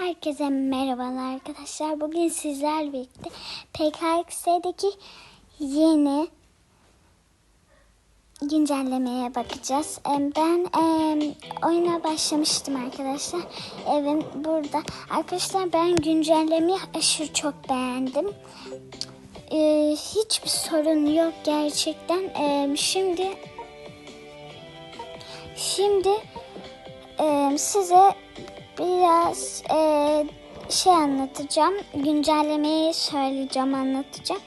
Herkese merhabalar arkadaşlar. Bugün sizlerle birlikte PKX'deki yeni güncellemeye bakacağız. Ben em, oyuna başlamıştım arkadaşlar. Evim burada. Arkadaşlar ben güncellemeyi aşırı çok beğendim. Ee, hiçbir sorun yok gerçekten. Şimdi şimdi e, size biraz e, şey anlatacağım. Güncellemeyi söyleyeceğim, anlatacağım.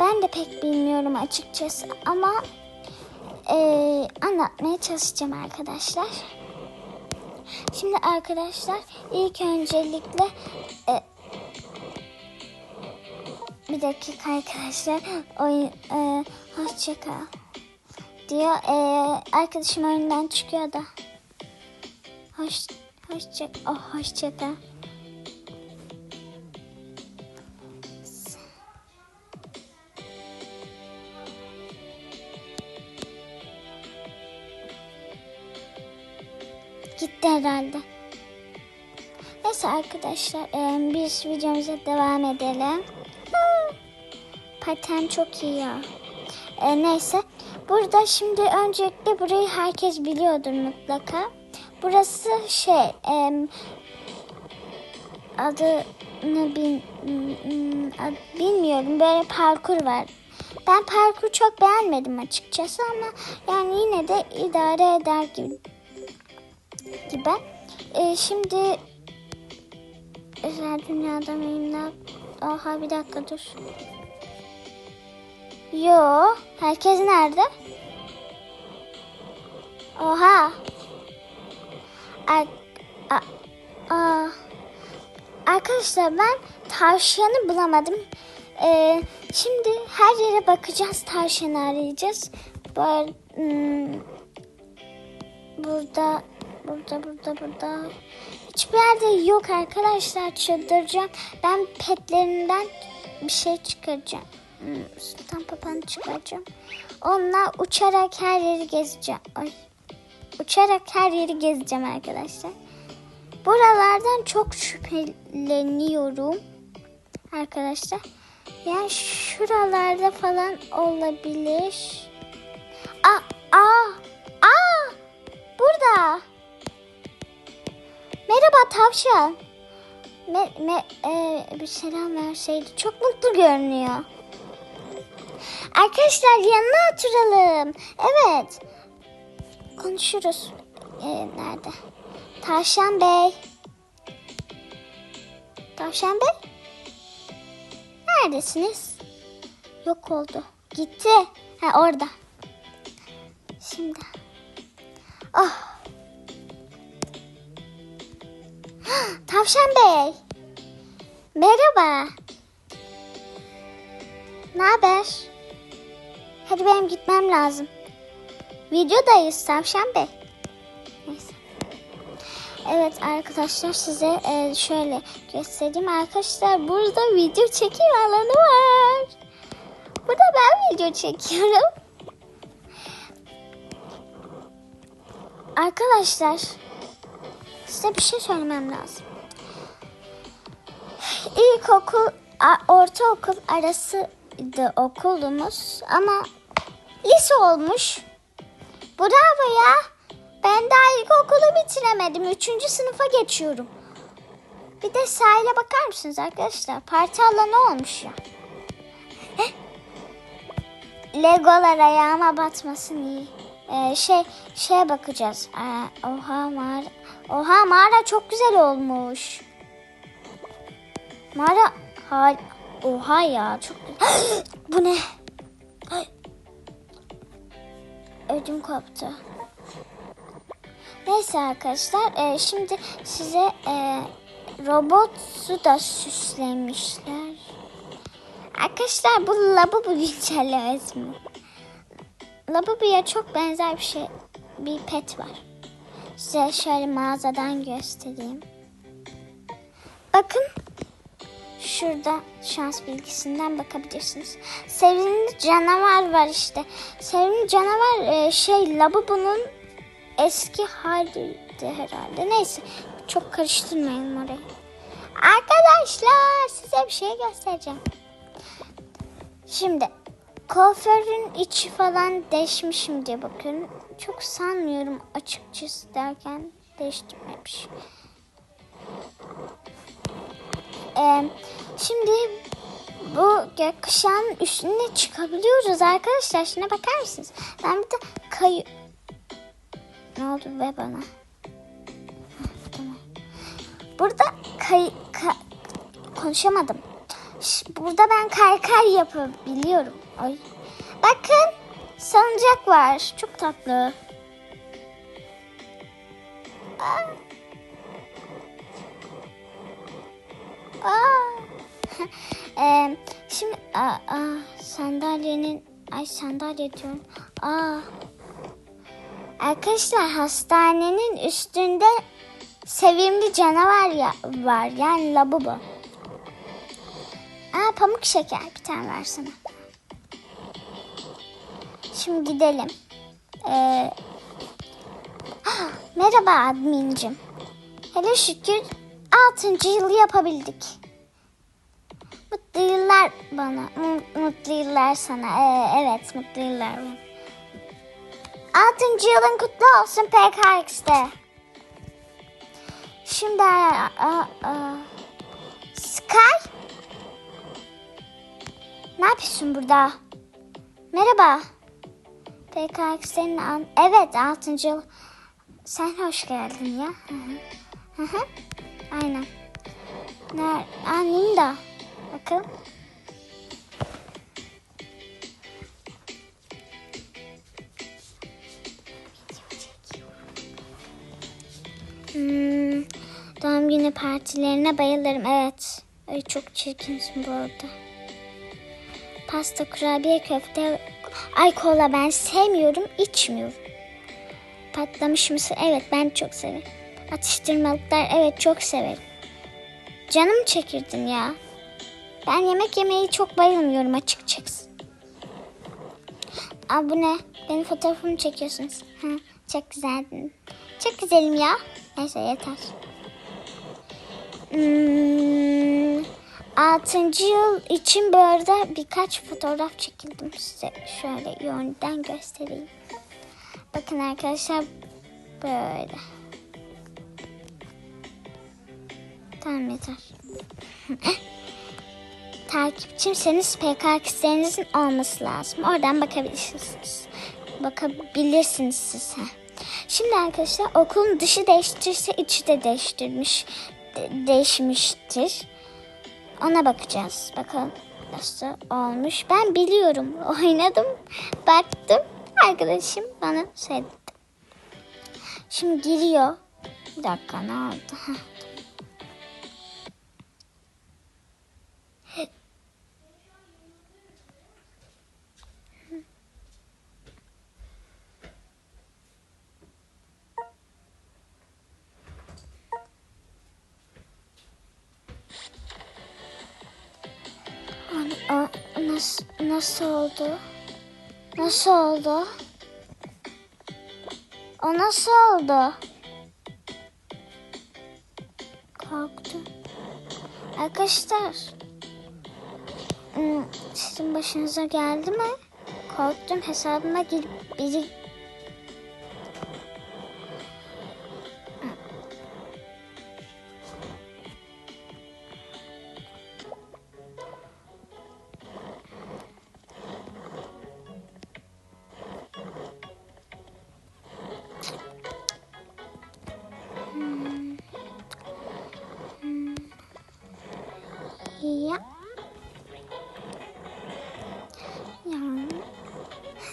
Ben de pek bilmiyorum açıkçası ama e, anlatmaya çalışacağım arkadaşlar. Şimdi arkadaşlar ilk öncelikle e, bir dakika arkadaşlar oyun e, hoşça kal diyor. E, arkadaşım oyundan çıkıyor da. Hoş, hoşça, oh, hoşça kal. Gitti herhalde. Neyse arkadaşlar e, biz videomuza devam edelim. Paten çok iyi ya. E, neyse. Burada şimdi öncelikle burayı herkes biliyordur mutlaka. Burası şey em, adını ad- bilmiyorum böyle parkur var. Ben parkur çok beğenmedim açıkçası ama yani yine de idare eder gibi. gibi. E, şimdi özel dünyada mıyım? Ne- Oha bir dakika dur. Yo, herkes nerede? Oha. Ar- a- a- Arkadaşlar ben tavşanı bulamadım. Ee, şimdi her yere bakacağız. Tavşanı arayacağız. Böyle, hmm, burada, burada, burada, burada. Hiçbir yerde yok arkadaşlar. Çıldıracağım. Ben petlerinden bir şey çıkaracağım. Hmm, Sultan papağanı çıkaracağım. Onunla uçarak her yeri gezeceğim. Ay. Uçarak her yeri gezeceğim arkadaşlar. Buralardan çok şüpheleniyorum. Arkadaşlar. Yani şuralarda falan olabilir. Aa, aa, aa, burada. Merhaba tavşan. Me, me, e, bir selam verseydi. Çok mutlu görünüyor. Arkadaşlar yanına oturalım. Evet. Konuşuruz. Ee, nerede? Tavşan Bey. Tavşan Bey? Neredesiniz? Yok oldu. Gitti. Ha orada. Şimdi. Oh. Tavşan Bey. Merhaba. Ne haber? Hadi benim gitmem lazım. Videodayız Tavşan Bey. Evet arkadaşlar size e, şöyle göstereyim. Arkadaşlar burada video çekim alanı var. Burada ben video çekiyorum. Arkadaşlar size bir şey söylemem lazım. İlkokul, ortaokul arasıydı okulumuz ama lise olmuş. Bravo ya. Ben daha ilkokulu bitiremedim. Üçüncü sınıfa geçiyorum. Bir de sahile bakar mısınız arkadaşlar? Parti alanı olmuş ya. Legolar ayağıma batmasın iyi. Ee, şey şeye bakacağız. Aa, oha mağara. Oha mağara çok güzel olmuş. Mağara hal. Oha ya çok. Bu ne? Ödüm koptu. Neyse arkadaşlar e, şimdi size e, robotu da süslemişler. Arkadaşlar bu Labubu güncellemesi mi? Labubu'ya çok benzer bir şey bir pet var. Size şöyle mağazadan göstereyim. Bakın şurada şans bilgisinden bakabilirsiniz. Sevimli canavar var işte. Sevimli canavar e, şey Labubu'nun eski haliydi herhalde. Neyse çok karıştırmayalım orayı. Arkadaşlar size bir şey göstereceğim. Şimdi kuaförün içi falan değişmişim diye bakıyorum. Çok sanmıyorum açıkçası derken değiştirmemiş. Ee, şimdi bu gökkuşağının üstüne çıkabiliyoruz arkadaşlar. Şuna bakar mısınız? Ben bir de kayı... Ne oldu be bana? Burada kay... ka- konuşamadım. Burada ben kaykay yapabiliyorum. Ay. Bakın salıncak var. Çok tatlı. Aa. Aa. Şimdi aa, sandalyenin ay sandalye diyorum. Aa. Arkadaşlar hastanenin üstünde sevimli canavar ya var yani labubu. Aa pamuk şeker bir tane versene. Şimdi gidelim. Ee, merhaba admincim. Hele şükür 6. yılı yapabildik. Mutlu yıllar bana. Mu- Mutlu yıllar sana. Ee, evet mutlu yıllar bana. 6. yılın kutlu olsun PKX'de. Şimdi aa, aa, aa. Sky? Ne yapıyorsun burada? Merhaba. PKX'nin an... Evet 6. yıl. Sen hoş geldin ya. Hı hı. Hı hı. Aynen. Ner Aa Ninda. Bakın. Hmm, doğum günü partilerine bayılırım. Evet. Ay çok çirkinsin bu arada. Pasta, kurabiye, köfte. Ay kola ben sevmiyorum, içmiyorum. Patlamış mısır. Evet ben çok severim. Atıştırmalıklar. Evet çok severim. Canım çekirdin ya. Ben yemek yemeyi çok bayılmıyorum açıkçası. Aa ne? Benim fotoğrafımı çekiyorsunuz. Ha, çok güzeldin. Çok güzelim ya. Neyse yeter. Hmm, 6. yıl için bu arada birkaç fotoğraf çekildim size. Şöyle yönden göstereyim. Bakın arkadaşlar böyle. Tamam yeter. Takipçimseniz PKX'lerinizin olması lazım. Oradan bakabilirsiniz. Bakabilirsiniz siz. Şimdi arkadaşlar okulun dışı değiştirse içi de değiştirmiş de- değişmiştir. Ona bakacağız. Bakalım nasıl olmuş. Ben biliyorum. Oynadım. Baktım. Arkadaşım bana söyledi. Şimdi giriyor. Bir dakika ne oldu? Nasıl, oldu? Nasıl oldu? O nasıl oldu? Korktum. Arkadaşlar. Sizin başınıza geldi mi? Korktum hesabıma girip biri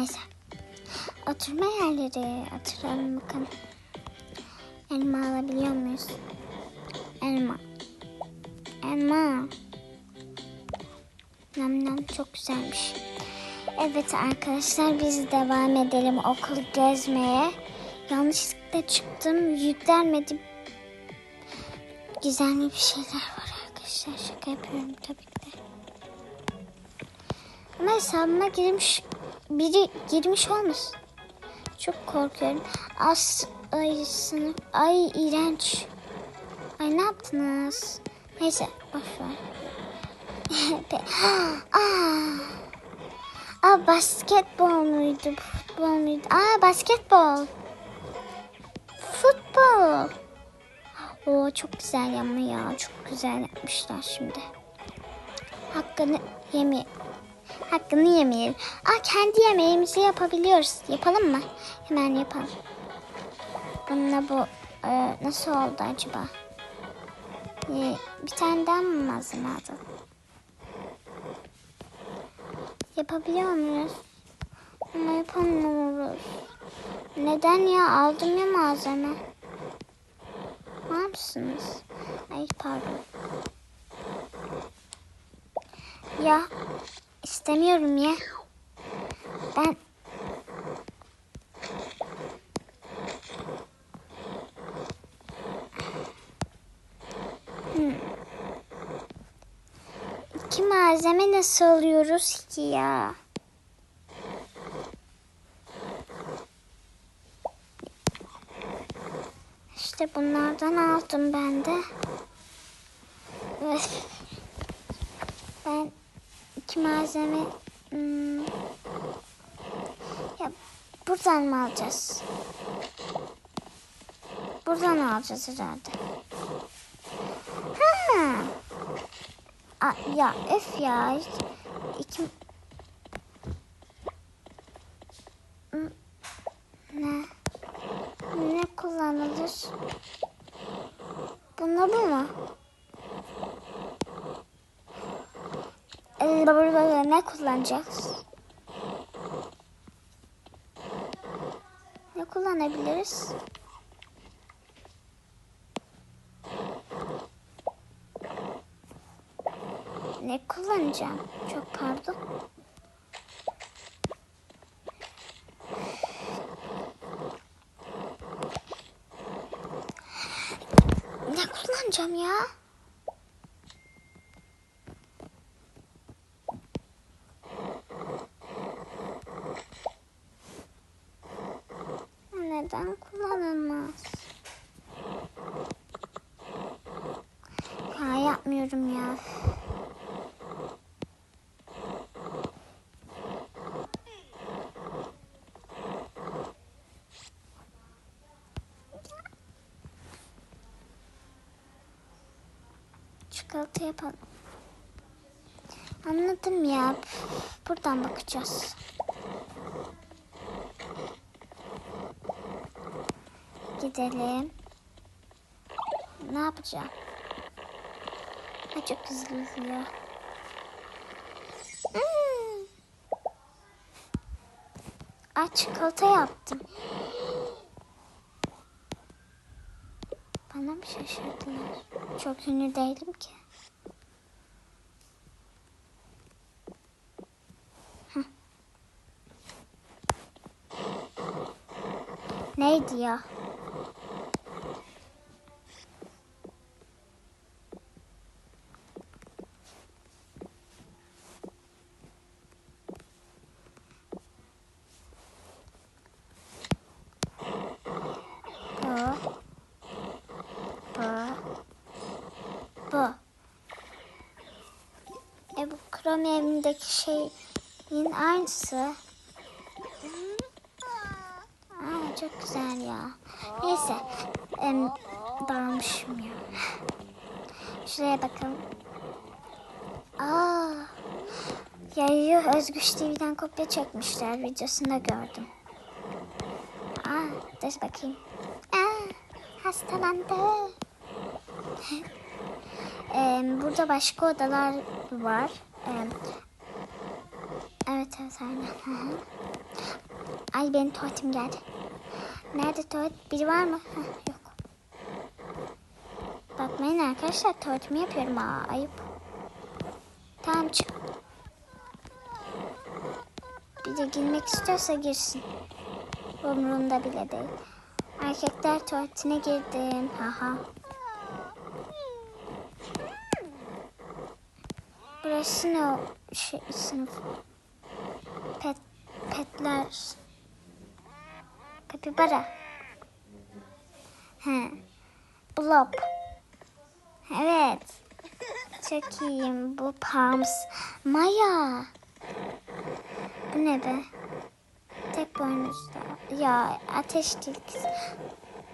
Neyse. Oturma yerleri. Oturalım bakalım. Elma alabiliyor muyuz? Elma. Elma. Nam nam çok güzelmiş. Evet arkadaşlar biz devam edelim okul gezmeye. Yanlışlıkla çıktım. Yüklenmedi. Gizemli bir şeyler var arkadaşlar. Şaka yapıyorum tabii ki de. Ama hesabıma girmiş biri girmiş olmasın. Çok korkuyorum. As ay sınıf ay iğrenç. Ay ne yaptınız? Neyse boş ver. Pe- Aa. Aa basketbol muydu? Futbol muydu? Aa basketbol. Futbol. Oo çok güzel ama ya. Çok güzel yapmışlar şimdi. Hakkını yeme Hakkını yemeyelim. Aa kendi yemeğimizi yapabiliyoruz. Yapalım mı? Hemen yapalım. Bununla bu e, nasıl oldu acaba? E, bir tane daha mı malzeme aldım? Yapabiliyor muyuz? Ama yapamıyoruz. Neden ya? Aldım ya malzeme. Ne yapsınız? Ay pardon. Ya istemiyorum ya. Ben Hmm. İki malzeme nasıl alıyoruz ki ya? İşte bunlardan aldım ben de. Ben iki malzeme hmm, ya buradan mı alacağız? Buradan alacağız herhalde. Ha. Aa, ya öf ya. İki... Hmm, Ne? Ne kullanılır? Bunda bu mu? Ee, Ne kullanacağız? Ne kullanabiliriz? Ne kullanacağım? Çok pardon. Ne kullanacağım ya? Neden kullanılmaz? Ya yapmıyorum ya. Çikolata yapalım. Anladım ya. Buradan bakacağız. Gidelim. Ne yapacağım? Ha, çok hızlı izliyor. Hmm. Aa, çikolata yaptım. Bana mı şaşırdılar? Çok ünlü değilim ki. Hah. Neydi ya? Bu. Bu. Bu. E bu krom evindeki şeyin aynısı. Aa, çok güzel ya. Neyse. Em, dalmışım ya. Şuraya bakalım. Aa, yayı Özgüç TV'den kopya çekmişler. Videosunda gördüm. Aa, dur bakayım. Aa, hastalandı. Em, burada başka odalar var. Evet evet aynen. Ay benim tuvaletim geldi. Nerede tuvalet? Biri var mı? Yok. Bakmayın arkadaşlar tuvaletimi yapıyorum. Aa, ayıp. Tamam çık. Bir de girmek istiyorsa girsin. Umurumda bile değil. Erkekler tuvaletine girdim. Haha. Ne o şey, sınıf? Pet, petler. Kapibara. He. Blob. Evet. Çok. Bu Palms. Maya. Bu ne be? Tek boynuzda. Ya ateş tilkisi.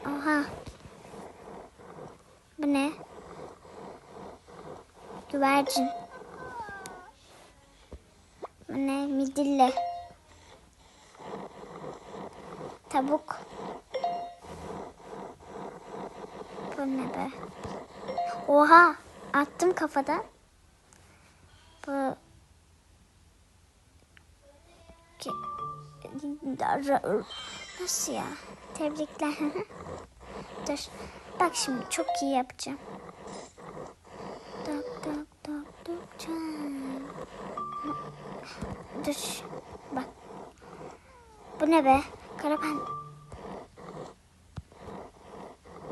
Oha. Bu ne? Güvercin. Ne? Midilli. Tavuk. Bu ne be? Oha! Attım kafadan. Bu... Nasıl ya? Tebrikler. Dur. Bak şimdi çok iyi yapacağım. Dur. Bak. Bu ne be? Karapan.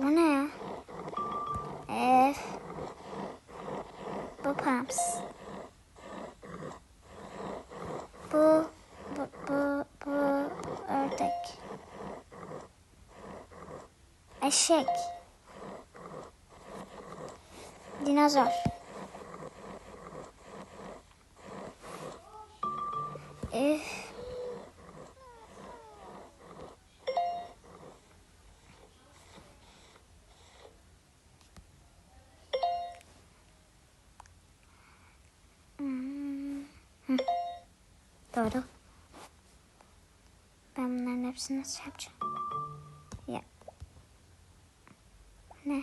Bu ne ya? F. Bu pumps. Bu, bu, bu, bu ördek. Eşek. Dinozor. Doğru. Ben bunların hepsini nasıl yapacağım? Ya. Ne?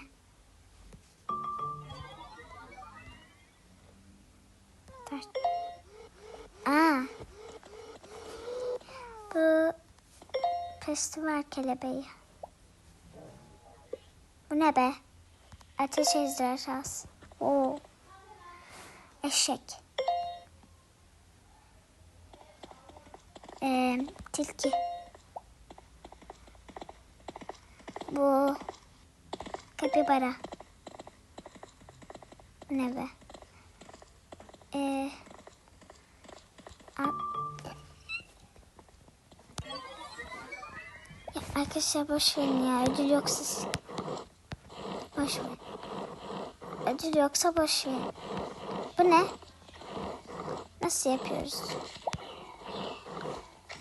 Taş. Aa. Bu festival kelebeği. Bu ne be? Ateş ejderhası. Oo. Eşek. Ee, tilki. Bu kapibara. Ne be? Ee, arkadaşlar boş verin ya ödül yoksa siz- boş verin. Ödül yoksa boş verin. Bu ne? Nasıl yapıyoruz?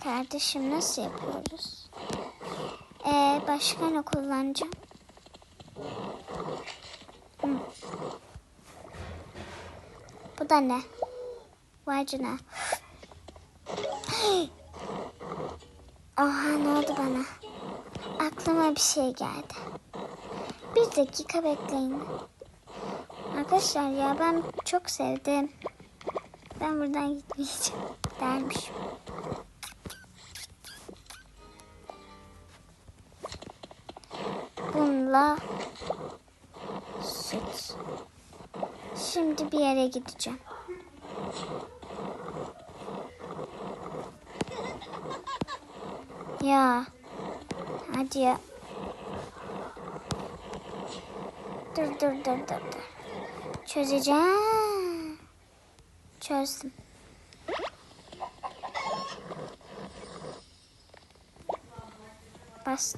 Kardeşim nasıl yapıyoruz? Ee, başka ne kullanacağım? Hı. Bu da ne? Vay canına. Oha ne oldu bana? Aklıma bir şey geldi. Bir dakika bekleyin. Arkadaşlar ya ben çok sevdim. Ben buradan gitmeyeceğim dermişim. Şimdi bir yere gideceğim. Ya. Hadi ya. Dur dur dur dur dur. Çözeceğim. Çözdüm. Bas.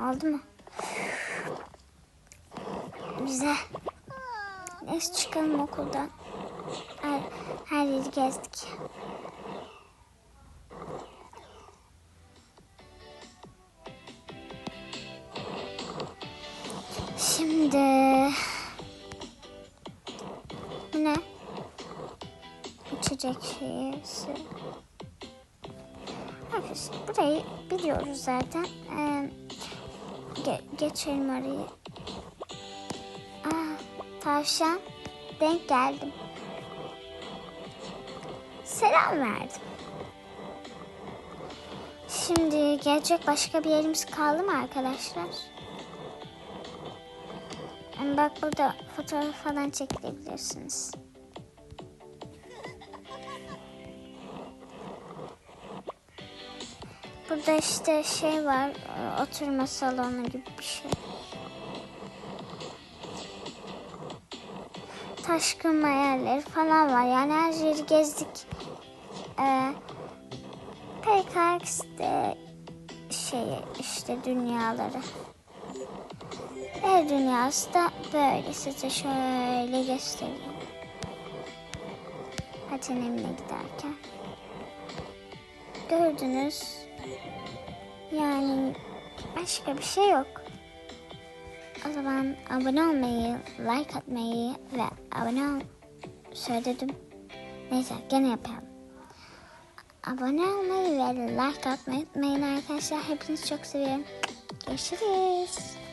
Oldu mu? Güzel. Neyse çıkalım okuldan. Her, her yeri gezdik. Şimdi bu ne? İçecek şeysi. Burayı biliyoruz zaten. Ee, ge- geçelim orayı. Tavşan. Denk geldim. selam verdim. Şimdi gelecek başka bir yerimiz kaldı mı arkadaşlar? Bak burada fotoğraf falan çekebilirsiniz. Burada işte şey var, oturma salonu gibi bir şey. Taşkınma yerleri falan var. Yani her yeri gezdik. Ee, PKX'de şey işte dünyaları. Her dünyası da böyle size şöyle göstereyim. Patenimle giderken. Gördünüz. Yani başka bir şey yok. O zaman abone olmayı, like atmayı ve abone ol... Söyledim. Neyse gene yapalım. Abone olmayı ve like atmayı unutmayın arkadaşlar. Hepinizi çok seviyorum. Görüşürüz.